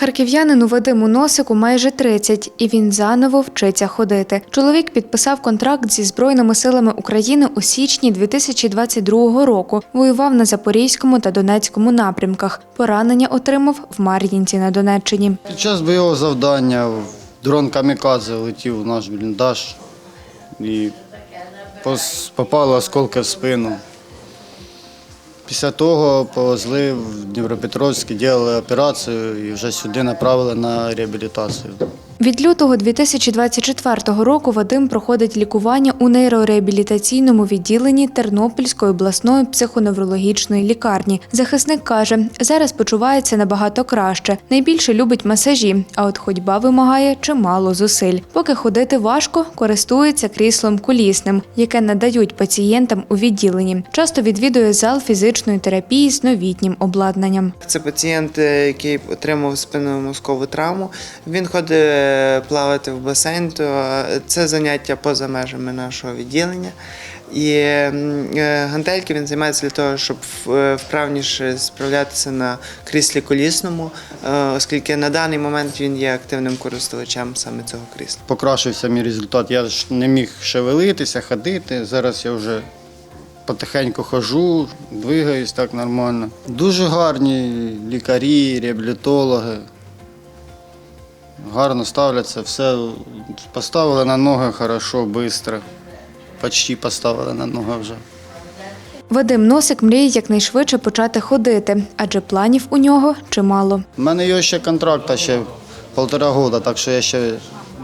Харків'янину Вадиму Носику майже 30, і він заново вчиться ходити. Чоловік підписав контракт зі Збройними силами України у січні 2022 року. Воював на Запорізькому та Донецькому напрямках. Поранення отримав в Мар'їнці на Донеччині. Під час бойового завдання дрон Камікадзе летів в наш бліндаж і попали осколки в спину. Після того повезли в Дніпропетровськ, робили операцію і вже сюди направили на реабілітацію. Від лютого 2024 року Вадим проходить лікування у нейрореабілітаційному відділенні Тернопільської обласної психоневрологічної лікарні. Захисник каже, зараз почувається набагато краще. Найбільше любить масажі, а от ходьба вимагає чимало зусиль. Поки ходити важко, користується кріслом колісним, яке надають пацієнтам у відділенні. Часто відвідує зал фізичної терапії з новітнім обладнанням. Це пацієнт, е, який отримав спинномозкову травму. Він ходить плавати в басейн, то це заняття поза межами нашого відділення. І е, гантельки він займається для того, щоб е, вправніше справлятися на кріслі колісному, е, оскільки на даний момент він є активним користувачем саме цього крісла. Покращився мій результат. Я ж не міг шевелитися, ходити. Зараз я вже потихеньку хожу, двигаюсь так нормально. Дуже гарні лікарі, реабілітологи. Гарно ставляться, все поставили на ноги хорошо, швидко. Почти поставили на ноги вже. Вадим Носик мріє якнайшвидше почати ходити, адже планів у нього чимало. У мене є ще контракт, ще півтора року, так що я ще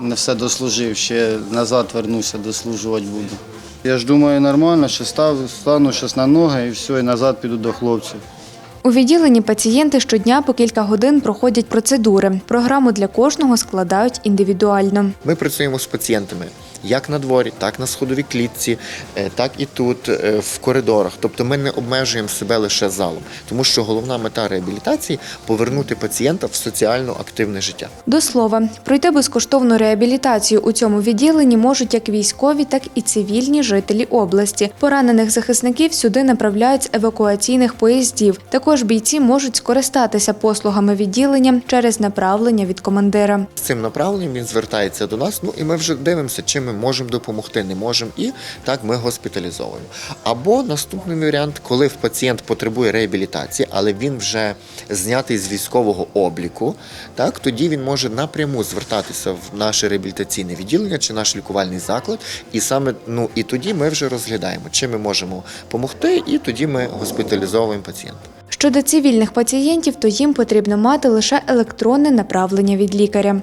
не все дослужив, ще назад вернуся, дослужувати буду. Я ж думаю, нормально, що стану щось на ноги і все, і назад піду до хлопців. У відділенні пацієнти щодня по кілька годин проходять процедури. Програму для кожного складають індивідуально. Ми працюємо з пацієнтами як на дворі, так на сходовій клітці, е, так і тут, е, в коридорах. Тобто ми не обмежуємо себе лише залом, тому що головна мета реабілітації повернути пацієнта в соціально активне життя. До слова, пройти безкоштовну реабілітацію у цьому відділенні можуть як військові, так і цивільні жителі області. Поранених захисників сюди направляють з евакуаційних поїздів. Також бійці можуть скористатися послугами відділення через направлення від командира. З цим направленням він звертається до нас. Ну і ми вже дивимося, чим ми можемо допомогти, не можемо, і так ми госпіталізовуємо. Або наступний варіант, коли пацієнт потребує реабілітації, але він вже знятий з військового обліку, так тоді він може напряму звертатися в наше реабілітаційне відділення чи наш лікувальний заклад, і саме ну і тоді ми вже розглядаємо, чим ми можемо допомогти, і тоді ми госпіталізовуємо пацієнта. Щодо цивільних пацієнтів, то їм потрібно мати лише електронне направлення від лікаря.